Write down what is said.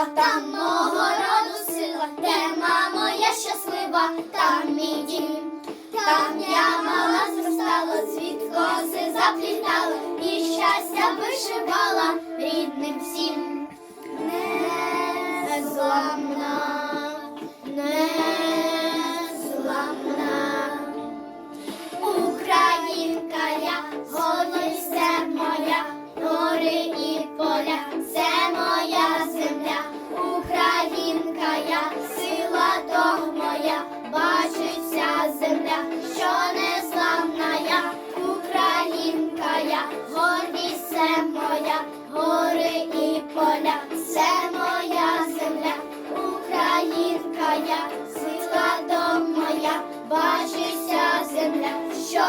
красива, там мого роду сила, де мамо я щаслива, там мій дім. Там я мала зростала, цвіт коси заплітала, і щастя вишивала рідним всім. Незламна, незламна. Українка я, гордість моя, гори і поля, поля, це моя земля, Українка я, сила дом моя, бачить земля, що